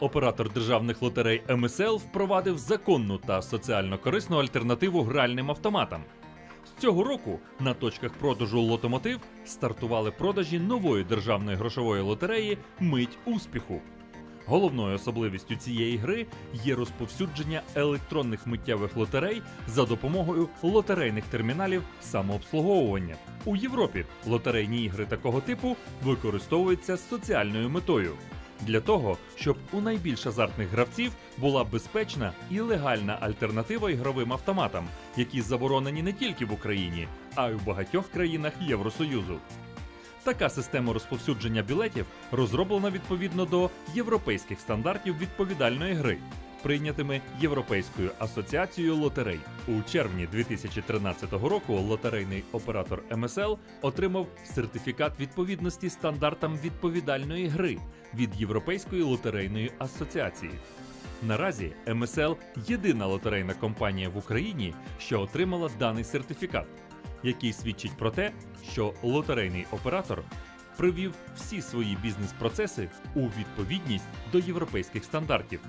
Оператор державних лотерей МСЛ впровадив законну та соціально корисну альтернативу гральним автоматам. З цього року на точках продажу лотомотив стартували продажі нової державної грошової лотереї Мить успіху. Головною особливістю цієї гри є розповсюдження електронних миттєвих лотерей за допомогою лотерейних терміналів самообслуговування. У Європі лотерейні ігри такого типу використовуються соціальною метою для того, щоб у найбільш азартних гравців була безпечна і легальна альтернатива ігровим автоматам, які заборонені не тільки в Україні, а й у багатьох країнах Євросоюзу. Така система розповсюдження білетів розроблена відповідно до європейських стандартів відповідальної гри, прийнятими Європейською асоціацією лотерей. У червні 2013 року лотерейний оператор МСЛ отримав сертифікат відповідності стандартам відповідальної гри від Європейської лотерейної асоціації. Наразі МСЛ єдина лотерейна компанія в Україні, що отримала даний сертифікат, який свідчить про те, що лотерейний оператор привів всі свої бізнес-процеси у відповідність до європейських стандартів,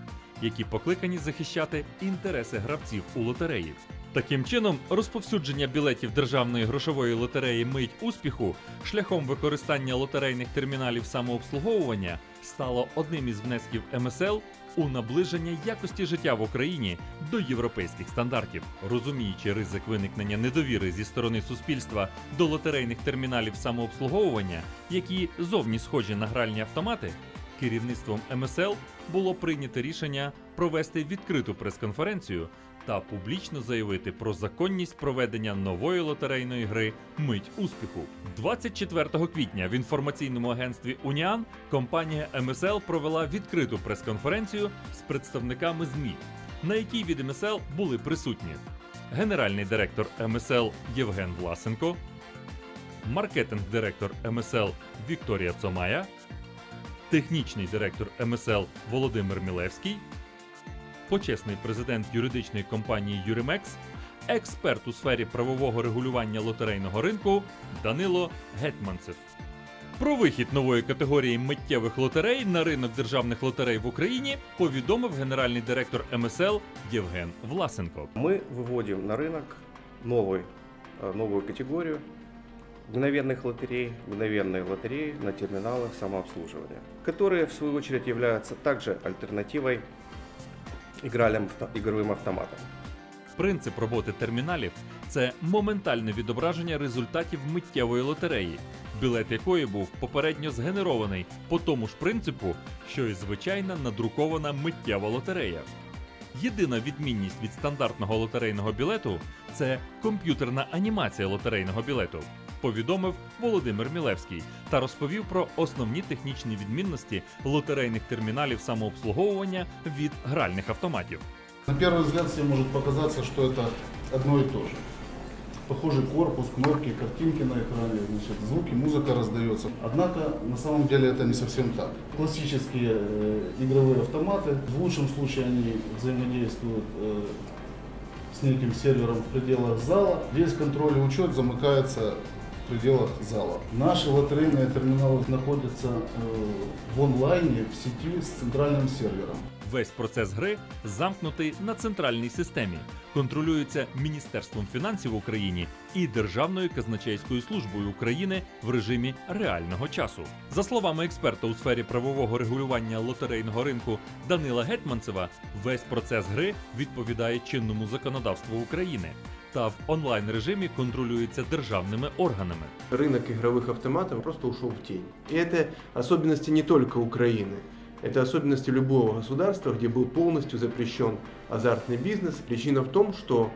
які покликані захищати інтереси гравців у лотереї. Таким чином, розповсюдження білетів державної грошової лотереї Мить успіху шляхом використання лотерейних терміналів самообслуговування стало одним із внесків МСЛ у наближення якості життя в Україні до європейських стандартів, розуміючи ризик виникнення недовіри зі сторони суспільства до лотерейних терміналів самообслуговування, які зовні схожі на гральні автомати. Керівництвом МСЛ було прийнято рішення провести відкриту прес-конференцію та публічно заявити про законність проведення нової лотерейної гри Мить успіху. 24 квітня в інформаційному агентстві Уніан компанія МСЛ провела відкриту прес-конференцію з представниками ЗМІ, на якій від МСЛ були присутні генеральний директор МСЛ Євген Власенко, маркетинг-директор МСЛ Вікторія Цомая, технічний директор МСЛ Володимир Мілевський, почесний президент юридичної компанії Юримекс, експерт у сфері правового регулювання лотерейного ринку Данило Гетманцев. Про вихід нової категорії миттєвих лотерей на ринок державних лотерей в Україні повідомив генеральний директор МСЛ Євген Власенко. Мы выводим на рынок новый, э, новую категорию мгновенных лотерей, мгновенные лотереи на терминалах самообслуживания, которые в свою очередь являются также альтернативой игральным, авто- игровым автоматам. Принцип роботи терміналів це моментальне відображення результатів миттєвої лотереї, білет якої був попередньо згенерований по тому ж принципу, що і звичайна надрукована миттєва лотерея. Єдина відмінність від стандартного лотерейного білету це комп'ютерна анімація лотерейного білету, повідомив Володимир Мілевський та розповів про основні технічні відмінності лотерейних терміналів самообслуговування від гральних автоматів. На первый взгляд всем может показаться, что это одно и то же. Похожий корпус, кнопки, картинки на экране, значит, звуки, музыка раздается. Однако на самом деле это не совсем так. Классические э, игровые автоматы, в лучшем случае они взаимодействуют э, с неким сервером в пределах зала. Весь контроль и учет замыкается в пределах зала. Наши лотерейные терминалы находятся э, в онлайне, в сети с центральным сервером. Весь процес гри замкнутий на центральній системі, контролюється Міністерством фінансів України і Державною казначейською службою України в режимі реального часу. За словами експерта у сфері правового регулювання лотерейного ринку Данила Гетманцева, весь процес гри відповідає чинному законодавству України та в онлайн режимі контролюється державними органами. рынок игровых автоматов просто ушел в тень. И это особенности не только Украины. Это особенности любого государства, где был полностью запрещен азартный бизнес. Причина в том, что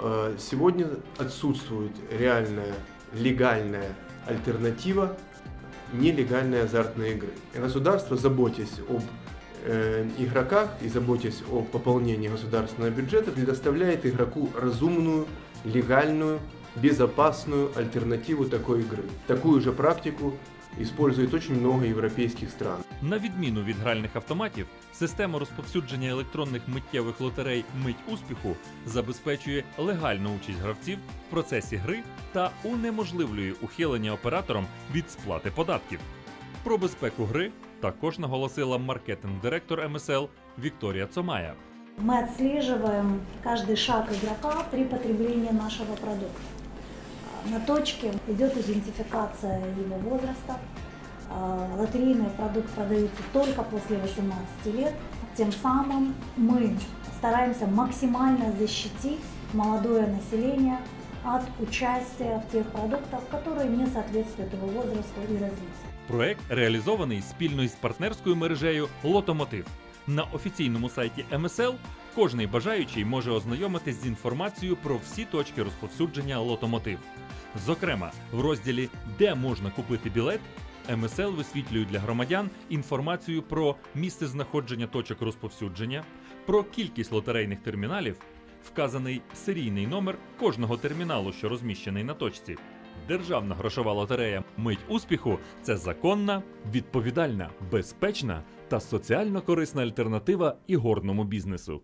э, сегодня отсутствует реальная легальная альтернатива нелегальной азартной игры. И государство, заботясь об э, игроках и заботясь о пополнении государственного бюджета, предоставляет игроку разумную, легальную, безопасную альтернативу такой игры. Такую же практику использует очень много европейских стран. На відміну від гральних автоматів, система розповсюдження електронних миттєвих лотерей Мить успіху забезпечує легальну участь гравців в процесі гри та унеможливлює ухилення оператором від сплати податків. Про безпеку гри також наголосила маркетинг-директор МСЛ Вікторія Цомая. Мы отслеживаем каждый шаг игрока при потреблении нашего продукта. А, На точке идет идентификация его возраста. А, Лотерейный продукт продается только после 18 лет. Тем самым мы стараемся максимально защитить молодое население от участия в тех продуктах, которые не соответствуют его возрасту и развитию. Проект реалізований спільно із партнерською мережею Лотомотив. На офіційному сайті МСЛ кожний бажаючий може ознайомитись з інформацією про всі точки розповсюдження Лотомотив. Зокрема, в розділі Де можна купити білет МСЛ висвітлює для громадян інформацію про місце знаходження точок розповсюдження, про кількість лотерейних терміналів, вказаний серійний номер кожного терміналу, що розміщений на точці. Державна грошова лотерея Мить успіху це законна, відповідальна, безпечна та соціально корисна альтернатива ігорному бізнесу.